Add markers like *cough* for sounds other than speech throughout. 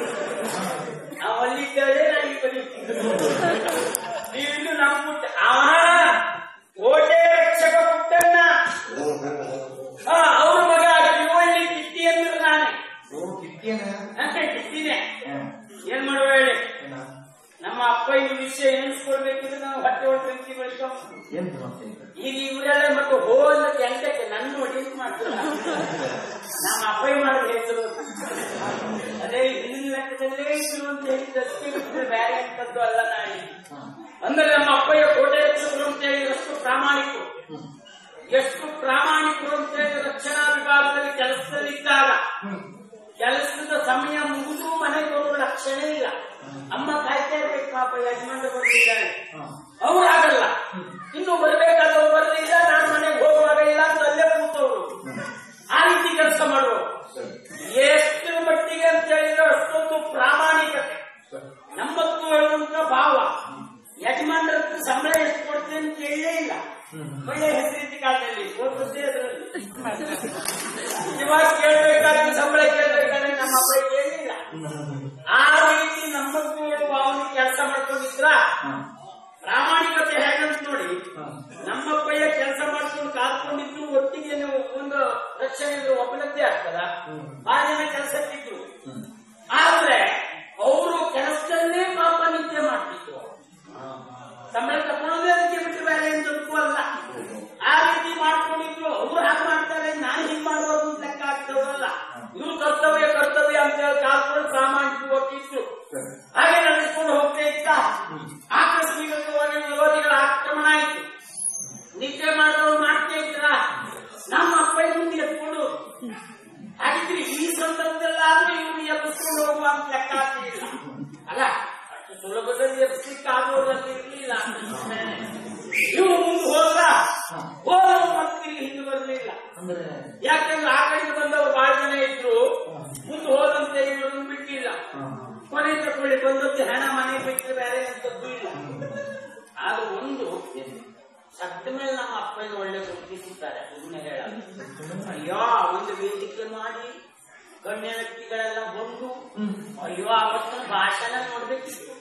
ಹೋಗಾಯ್ತೀಗ ಅವ ಅಲ್ಲಿದ್ದಾಳೆ ನಾ ಈ ಬದಿ ನೀವಿನ್ನು ನಮ್ಮ ಪುಟ್ಟ ಅವ ಕೋಟೆ ರಕ್ಷಕ ಪುಟ್ಟಣ್ಣ. ಹಾ ಅವ್ರ ಮಗ ಇವಳ್ಳಿ ಕಿಟ್ಟಿ ಅಂದ್ರೆ ನಾನೇ. ಕಿಟ್ಟಿನೇ. ಏನ್ ಮಾಡುವ ಹೇಳಿ? ನಮ್ಮ ಅಪ್ಪ ಈ ವಿಷಯ ನಾವು ಹೊಟ್ಟೆ ಹೊಟ್ಟೆ ಈಗ ಇವರೆಲ್ಲ ಮತ್ತೆ ಹೋ ಅನ್ನೋದು ಎಂಟಕ್ಕೆ ನನ್ನ ಮಾಡ್ತಾರೆ. *laughs* ನಮ್ಮ ಅಪ್ಪ ಮಾಡಿದ? ಹೆಸರು ಇದ್ರು ಅಂತ ಹೇಳಿದ್ದಷ್ಟೇ ಬಿಟ್ಟರೆ ಬೇರೆ ಅಂತದ್ದು ಅಲ್ಲ ನಾಯಿ ಅಂದ್ರೆ ನಮ್ಮ ಅಪ್ಪಯ್ಯ ಕೋಟೆ ರಕ್ಷಕರು ಅಂತ ಹೇಳಿದಷ್ಟು ಪ್ರಾಮಾಣಿಕರು. ಎಷ್ಟು ಪ್ರಾಮಾಣಿಕರು ಅಂತ ಹೇಳಿ ರಕ್ಷಣಾ ವಿಭಾಗದಲ್ಲಿ ಕೆಲಸದಲ್ಲಿದ್ದಾಗ ಕೆಲಸದ ಸಮಯ ಮುಗಿದು ಮನೆಗೆ ಬರುವ ಲಕ್ಷಣ ಇಲ್ಲ. ಅಮ್ಮ ಕಾಯ್ತಾ ಇರ್ಬೇಕು ಪಾಪ ಯಜಮಾನ ಬರ್ತಿದ್ದಾಳೆ ಅವ್ರು ಆಗಲ್ಲ. ಇನ್ನು ಬರ್ಬೇಕಾದವ್ರು ಬರ್ಲಿಲ್ಲ ನಾನು ಮನೆಗೆ ಹೋಗುವಾಗ ಇಲ್ಲ ಅಂತ ಅಲ್ಲೇ ಕೂತವ್ರು ಆ ರೀತಿ ಕೆಲಸ ಮಾಡುವವರು ಎಷ್ಟು ಮಟ್ಟಿಗೆ ಅಂತ ಹೇಳಿದ್ರೆ ಅಷ್ಟೊಂದು ಪ್ರಾಮಾಣಿಕತೆ ನಮ್ಮತ್ತು ಹೇಳುವಂತ ಭಾವ ಯಜಮಾನರದ್ದು ಸಂಬಳ ಎಷ್ಟು ಕೊಡ್ತೇನೆ ಅಂತ ಕೇಳಲೇ ಇಲ್ಲ ಒಳ್ಳೆ ಹೆಸರಿದ್ದ ಕಾಲದಲ್ಲಿ ಹೋಗ್ತದೆ ಅದರಲ್ಲಿ ಇವಾಗ ಕೇಳಬೇಕಾದ್ರೆ ಸಂಬಳ ಕೇಳಬೇಕಾದ್ರೆ ನಮ್ಮ ಅಪ್ಪ ಏನಿಲ್ಲ. ಆ ರೀತಿ ನಮ್ಮದ್ದು ಹೇಳುವ ಅವನು ಕೆಲಸ ಮಾಡ್ಕೊಂಡಿದ್ರ ಪ್ರಾಮಾಣಿಕತೆ ಹೇಗಂತ ನೋಡಿ ನಮ್ಮ ನಮ್ಮಪ್ಪಯ್ಯ ಕೆಲಸ ಮಾಡ್ಕೊಂಡು ಕಾದ್ಕೊಂಡಿದ್ರು ಒಟ್ಟಿಗೆ ಒಂದು ರಕ್ಷಣೆ ಒಬ್ಬನದ್ದೇ ಆಗ್ತದ? ಆ ಜನ ಕೆಲಸಕ್ಕಿದ್ರು ಆದ್ರೆ ಅವರು ಕೆಲಸದಲ್ಲೇ ಪಾಪ ನಿದ್ದೆ ಮಾಡ್ತಿದ್ರು ಸಂಬಳ ತಗೊಳ್ಳೋದೇ ಅದಕ್ಕೆ ಬಿಟ್ಟು ಬೇರೆ ಏನ್ ದೊಡ್ಡ ಅಲ್ಲ ಆ ರೀತಿ ಮಾಡ್ಕೊಂಡಿದ್ರು ಅವ್ರು ಹಾಗೆ ಮಾಡ್ತಾರೆ ನಾನು ಹಿಂಗ್ ಮಾಡೋದು ಅಂತ ಲೆಕ್ಕ ಆಗ್ತದಲ್ಲ ಇವ್ರು ಕರ್ತವ್ಯ ಕರ್ತವ್ಯ ಅಂತ ಹೇಳಿ ಕಾದ್ಕೊಂಡು ಪ್ರಾಮಾಣಿಕವಾಗಿದ್ರು ಹಾಗೆ ನಡೆಸ್ಕೊಂಡು ಹೋಗ್ತಾ ಇತ್ತ ಆಕಸ್ಮಿಕವಾಗಿ ವಿರೋಧಿಗಳ ಆಕ್ರಮಣ ಆಯ್ತು ನಿದ್ದೆ ಮಾಡಿದವ್ರು ಮಾಡ್ತಾ ಇದ್ರ ನಮ್ಮ ಅಪ್ಪ ಮುಂದೆ ಎತ್ಕೊಂಡು ಹಾಗಿದ್ರೆ ಈ ಸಂದರ್ಭದಲ್ಲಾದ್ರೂ ಇವ್ರು ಎಬ್ಬಿಸ್ಕೊಂಡು ಹೋಗುವ ಅಂತ ಲೆಕ್ಕ ಆಗ್ತಿಲ್ಲ ಅಲ್ಲ ಅಷ್ಟು ಸುಲಭದಲ್ಲಿ ಎಬ್ಬಿಸ್ಲಿಕ್ಕೆ ಆಗೋದ್ರಲ್ಲಿ ಇರ್ಲಿಲ್ಲ ಇವು ಮುಂದೆ ಹೋದ್ರ ಹೋದವು ಮತ್ತೆ ಇಲ್ಲಿ ಹಿಂದೆ ಬರಲಿಲ್ಲ ಅಂದ್ರೆ ಯಾಕಂದ್ರೆ ಆ ಕಡೆಗೆ ಬಂದವರು ಬಹಳ ಜನ ಇದ್ರು. ಮುಂದೆ ಹೋದಂತೆ ಇವರನ್ನು ಬಿಟ್ಟಿಲ್ಲ. ಕೊನೆ ತಕೊಳ್ಳಿ ಬಂದದ್ದು ಹಣ ಮನೆ ಬಿಟ್ಟರೆ ಬೇರೆ ಎಂತದ್ದು ಇಲ್ಲ. ಆದ್ರೆ ಒಂದು ಸತ್ತ ಮೇಲೆ ನಮ್ಮ ಅಪ್ಪನ ಒಳ್ಳೆ ಗುರುತಿಸುತ್ತಾರೆ ಸುಮ್ಮನೆ ಹೇಳ. ಅಯ್ಯೋ ಒಂದು ವೇದಿಕೆ ಮಾಡಿ ಗಣ್ಯ ವ್ಯಕ್ತಿಗಳೆಲ್ಲ ಬಂದು ಅಯ್ಯೋ ಅವತ್ತಿನ ಭಾಷಣ ನೋಡ್ಬೇಕಿತ್ತು.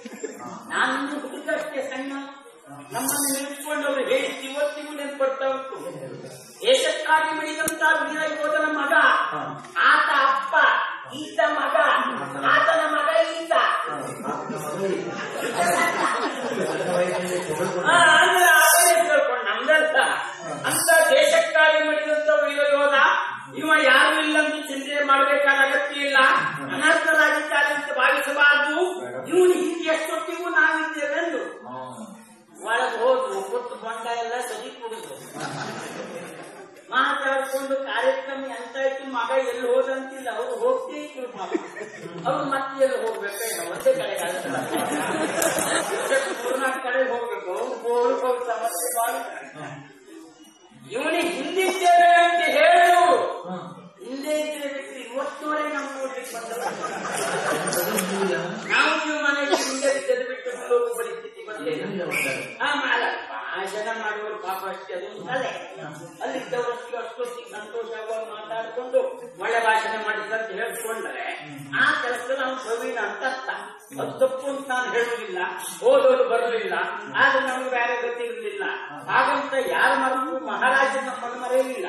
ನಾನು ಹುಡುಗ ಅಷ್ಟೇ ಸಣ್ಣ. ನಮ್ಮನ್ನು ಅವರು ಹೇಳಿದ್ದು ಮಿಡಿದಂತ ವೀರ ಮಗ. ಆತ ಅಪ್ಪ ಈತ ಮಗ ಆತನ ಮಗ. ಈತ. ಅಂದ್ರೆ ಆತನೇ ತಿಳ್ಕೊಂಡು ನಮ್ದಲ್ಲ ಅಂತ ದೇಶಕ್ಕಾಗಿ ಮಾಡಿದಂತ ವೀರ ಯೋಧ ಇವ ಯಾರು ಇಲ್ಲ ಅಂತ ಚಿಂತೆ ಮಾಡಬೇಕಾದ ಅಗತ್ಯ ಇಲ್ಲ. ಅನರ್ಥರಾಗಿದ್ದಾರೆ ಅಂತ ಭಾವಿಸಬಾರದು. ಇವನು ಹಿಂದೆ ಎಷ್ಟೊತ್ತಿಗೂ ನಾವಿದ್ದೇವೆಂದು. ಒಳಗೆ ಹೋದ್ರು ಕೊಟ್ಟು ಬಂಡ ಎಲ್ಲ ಸರಿ ಕುಡಿದ್ರು. ಮಾತಾಡ್ಕೊಂಡು ಕಾರ್ಯಕ್ರಮ ಎಂತ ಆಯ್ತು ಮಗ ಎಲ್ಲಿ ಹೋದಂತಿಲ್ಲ ಅವ್ರು ಹೋಗ್ತೇ ಅವ್ರು ಮತ್ತೆ ಎಲ್ಲಿ ಹೋಗ್ಬೇಕು ಒಂದೇ ಕಡೆ ಮೂರ್ನಾಲ್ಕು ಕಡೆ ಹೋಗ್ಬೇಕು ಅವ್ರು ಬೋಳು ಹೋಗಿ ಸಮಸ್ಯೆ ಮಾಡ್ತಾರೆ ಇವನಿಗೆ ಹಿಂದಿದ್ದೇವೆ ಅಂತ ಹೇಳು ಹಿಂದೆ ಇದ್ರೆ ಬಿಟ್ಟು ಇವತ್ತುವರೆಗೆ ನಮ್ಮ ನೋಡ್ಲಿಕ್ಕೆ ಬಂದಲ್ಲ ನಾವು ನೀವು ಮನೆಗೆ ಹಿಂದೆ ಇದ್ದದ್ದು ಬಿಟ್ಟು ಹೋಗೋ ಪರಿಸ್ಥಿತಿ ಬಂದಿಲ್ಲ ಆ ಮಾಡ ಭಾಷಣ ಮಾಡುವವರು ಪಾಪ ಅಷ್ಟೇ ಅದು ಕಲೆ ಅಲ್ಲಿದ್ದವರಷ್ಟು ಅಷ್ಟು ಸಂತೋಷವಾಗಿ ಮಾತಾಡಿಕೊಂಡು ಒಳ್ಳೆ ಭಾಷಣ ಮಾಡಿದ್ದಂತ ಹೇಳ್ಕೊಂಡ್ರೆ, ಆ ಕೆಲಸದಲ್ಲಿ ನಾವು ಪ್ರವೀಣ ಅಂತ ಅರ್ಥ. ಅದು ತಪ್ಪು ಅಂತ ನಾನು ಹೇಳುವುದಿಲ್ಲ ಓದೋದು ಬರಲಿಲ್ಲ ಆದ್ರೆ ನಮ್ಗೆ ಬೇರೆ ಗತಿ ಇರಲಿಲ್ಲ ಹಾಗಂತ ಯಾರ ಮಗು ಮಹಾರಾಜ ಮನ ಮರೆಯಲಿಲ್ಲ